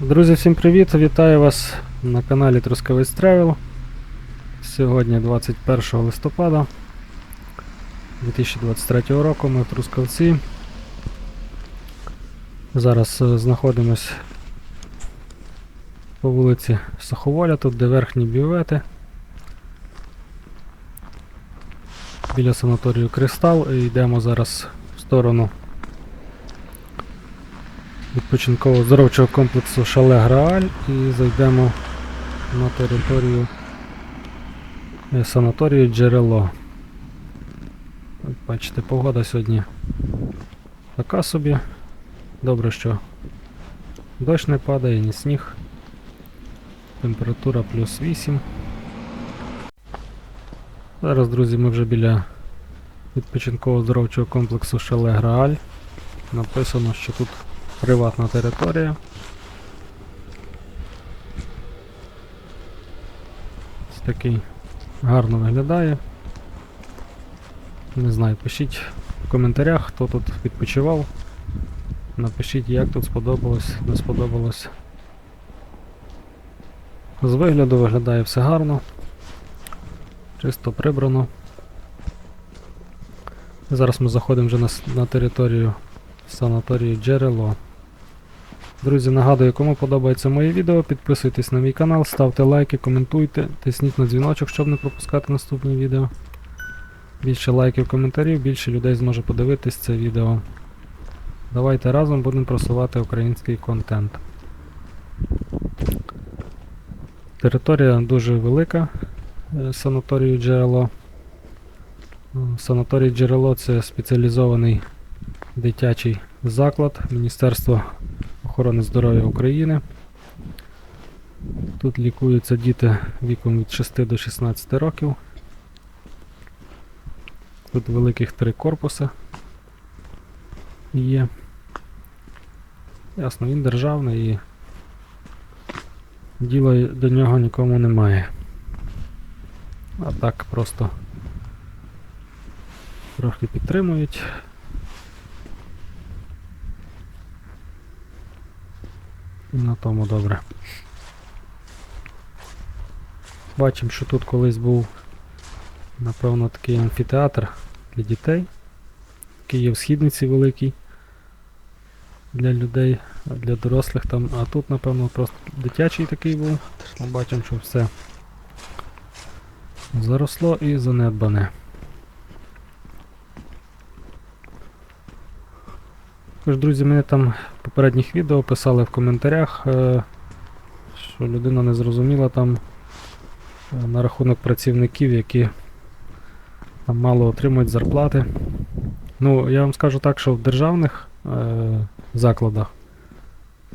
Друзі, всім привіт! Вітаю вас на каналі Трускавець Travel. Сьогодні 21 листопада 2023 року ми Трускавці. Зараз е, знаходимось по вулиці Суховоля, тут де верхні бювети. Біля санаторію Кристал і йдемо зараз в сторону відпочинково здоровчого комплексу Шале Грааль і зайдемо на територію е, санаторію Джерело. Бачите, погода сьогодні така собі. Добре, що дощ не падає, ні сніг. Температура плюс 8. Зараз, друзі, ми вже біля відпочинково здоровчого комплексу Шале Грааль. Написано, що тут приватна територія. Ось такий гарно виглядає. Не знаю, пишіть в коментарях, хто тут відпочивав. Напишіть, як тут сподобалось, не сподобалось. З вигляду виглядає все гарно. Чисто прибрано. Зараз ми заходимо вже на, на територію санаторію Джерело. Друзі, нагадую, кому подобається моє відео, підписуйтесь на мій канал, ставте лайки, коментуйте, тисніть на дзвіночок, щоб не пропускати наступні відео. Більше лайків, коментарів, більше людей зможе подивитись це відео. Давайте разом будемо просувати український контент. Територія дуже велика е, санаторію Джерело. Санаторій Джерело це спеціалізований дитячий заклад Міністерства охорони здоров'я України. Тут лікуються діти віком від 6 до 16 років. Тут великих три корпуси є. Ясно, він державний і діла до нього нікому немає. А так просто трохи підтримують. На тому добре. Бачимо, що тут колись був, напевно, такий амфітеатр для дітей. Такий є в східниці великий для людей, для дорослих там. А тут, напевно, просто дитячий такий був. Ми бачимо, що все заросло і занедбане. Також, друзі, мене там в попередніх відео писали в коментарях, е, що людина не зрозуміла там е, на рахунок працівників, які там мало отримують зарплати. Ну, я вам скажу так, що в державних е, закладах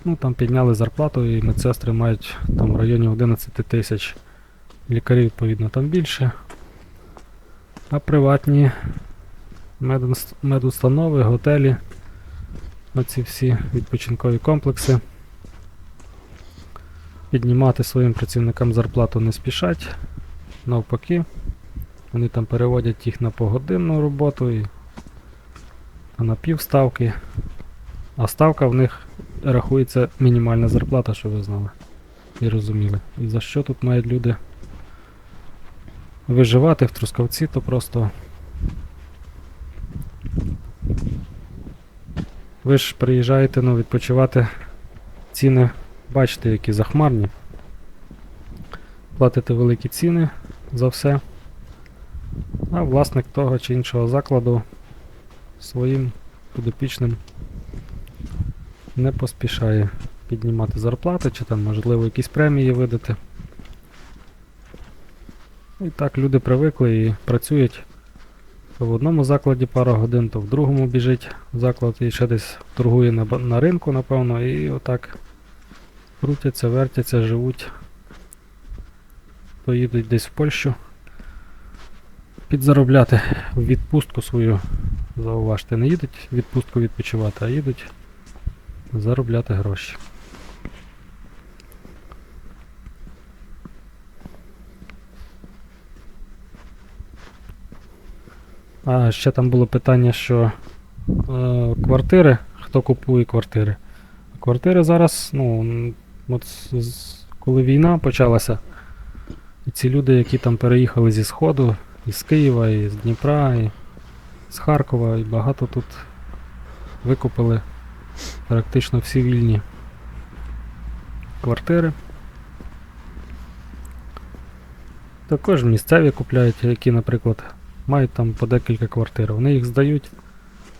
ну, там підняли зарплату і медсестри мають там в районі 11 тисяч. Лікарі, відповідно, там більше. А приватні медустанови, готелі оці всі відпочинкові комплекси. Піднімати своїм працівникам зарплату не спішать. Навпаки, вони там переводять їх на погодинну роботу і на півставки. А ставка в них рахується мінімальна зарплата, що ви знали і розуміли. І за що тут мають люди виживати в Трускавці, то просто Ви ж приїжджаєте ну, відпочивати ціни, бачите, які захмарні. Платите великі ціни за все. А власник того чи іншого закладу своїм підопічним не поспішає піднімати зарплати, чи там, можливо, якісь премії видати. І так люди привикли і працюють то в одному закладі пару годин, то в другому біжить заклад і ще десь торгує на, на ринку, напевно, і отак крутяться, вертяться, живуть. Поїдуть десь в Польщу. Підзаробляти відпустку свою. Зауважте, не їдуть відпустку відпочивати, а їдуть заробляти гроші. А ще там було питання, що е, квартири, хто купує квартири. Квартири зараз, ну, От коли війна почалася, і ці люди, які там переїхали зі Сходу, із Києва, і з Дніпра, і з Харкова, і багато тут викупили практично всі вільні квартири. Також місцеві купляють, які, наприклад, мають там по декілька квартир. Вони їх здають,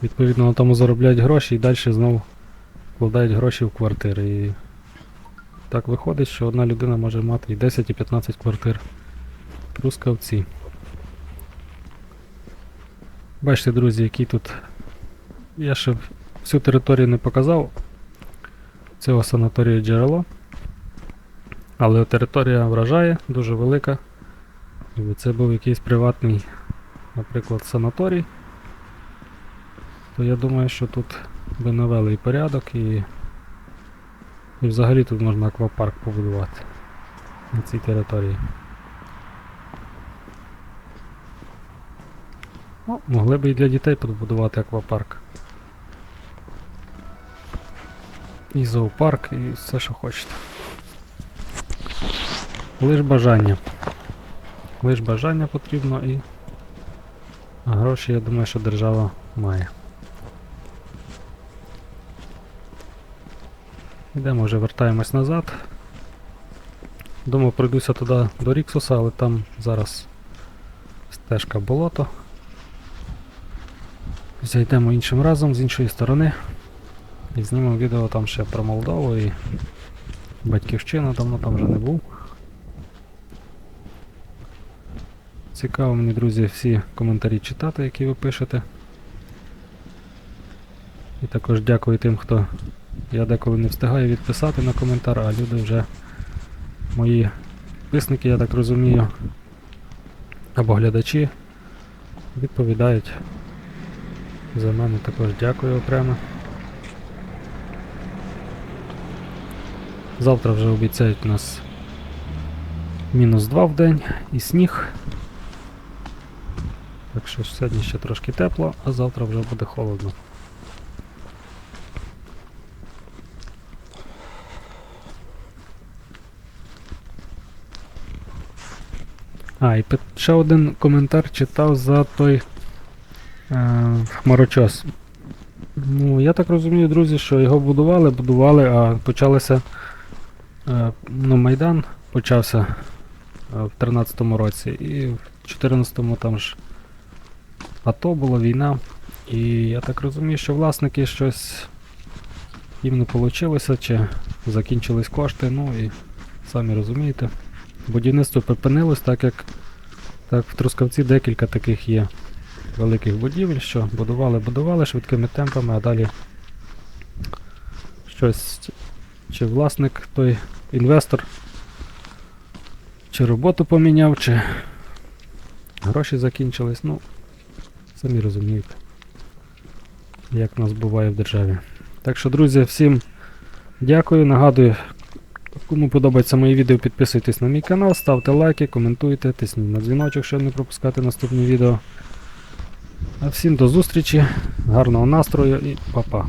відповідно на тому заробляють гроші і далі знову вкладають гроші в квартири. І так виходить, що одна людина може мати і 10, і 15 квартир. Трускавці. Бачите, друзі, який тут. Я ще всю територію не показав цього санаторію джерело. Але територія вражає, дуже велика. Це був якийсь приватний, наприклад, санаторій, то я думаю, що тут би навели і порядок, і, і взагалі тут можна аквапарк побудувати на цій території. Ну, могли б і для дітей побудувати аквапарк. І зоопарк, і все, що хочете. Лиш бажання. Лиш бажання потрібно і. А гроші, я думаю, що держава має. Йдемо вже вертаємось назад. Думаю, пройдуся туди до Ріксуса, але там зараз стежка болото. Зайдемо іншим разом з іншої сторони. І знімемо відео там ще про Молдову і Батьківщину, давно там вже не був. Цікаво мені, друзі, всі коментарі читати, які ви пишете. І також дякую тим, хто я деколи не встигаю відписати на коментар, а люди вже мої підписники, я так розумію, або глядачі відповідають за мене. Також дякую окремо. Завтра вже обіцяють нас мінус 2 в день і сніг. Так що сьогодні ще трошки тепло, а завтра вже буде холодно. А, і ще один коментар читав за той е, хмарочос. Ну, я так розумію, друзі, що його будували, будували, а почалося. Е, ну, Майдан почався е, в 13-му році, і в 14-му там ж АТО була війна. І я так розумію, що власники щось їм не вийшло, чи закінчились кошти, ну і самі розумієте. Будівництво припинилось, так як так, в Трускавці декілька таких є великих будівель, що будували, будували швидкими темпами, а далі щось чи власник той інвестор, чи роботу поміняв, чи гроші закінчились, ну, самі розумієте, як в нас буває в державі. Так що, друзі, всім дякую. Нагадую, кому подобаються мої відео, підписуйтесь на мій канал, ставте лайки, коментуйте, тисніть на дзвіночок, щоб не пропускати наступні відео. А всім до зустрічі, гарного настрою і па-па.